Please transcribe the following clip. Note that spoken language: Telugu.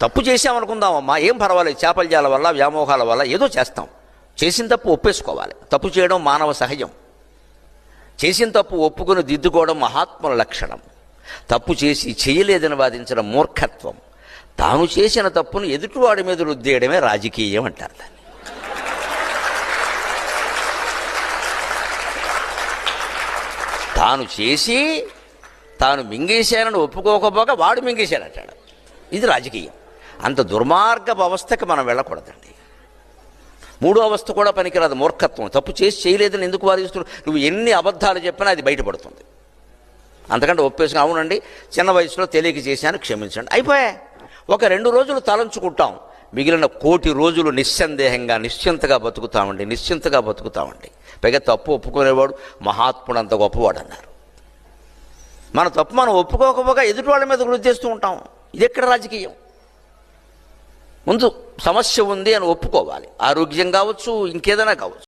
తప్పు చేసామనుకుందామమ్మా ఏం పర్వాలేదు చేపల జాల వల్ల వ్యామోహాల వల్ల ఏదో చేస్తాం. చేసిన తప్పు ఒప్పేసుకోవాలి. తప్పు చేయడం మానవ సహజం. చేసిన తప్పు ఒప్పుకొని దిద్దుకోవడం మహాత్ముల లక్షణం. తప్పు చేసి చేయలేదని వాదించడం మూర్ఖత్వం. తాను చేసిన తప్పును ఎదుటివాడి మీద రుద్దేయడమే రాజకీయం అంటారు దాన్ని. తాను చేసి తాను మింగేశానని ఒప్పుకోకపోగా వాడు మింగేశాడంటాడు. ఇది రాజకీయం. అంత దుర్మార్గపు అవస్థకి మనం వెళ్ళకూడదండి. మూడో అవస్థ కూడా పనికిరాదు మూర్ఖత్వం. తప్పు చేసి చేయలేదని ఎందుకు వాదిస్తున్నావు నువ్వు ఎన్ని అబద్ధాలు చెప్పినా అది బయటపడుతుంది. అంతకంటే ఒప్పేసుకుని అవునండి చిన్న వయసులో తెలియక చేశాను క్షమించండి. అయిపోయా ఒక రెండు రోజులు తలంచుకుంటాం. మిగిలిన కోటి రోజులు నిస్సందేహంగా నిశ్చింతగా బతుకుతామండి నిశ్చింతగా బతుకుతామండి. పైగా తప్పు ఒప్పుకునేవాడు మహాత్ముడు అంత గొప్పవాడు అన్నారు మన తప్పు మనం ఒప్పుకోకపోగా ఎదుటి వాళ్ళ మీద వృద్ధి చేస్తూ ఉంటాం. ఇది ఎక్కడ రాజకీయం? ముందు సమస్య ఉంది అని ఒప్పుకోవాలి. ఆరోగ్యం కావచ్చు ఇంకేదైనా కావచ్చు.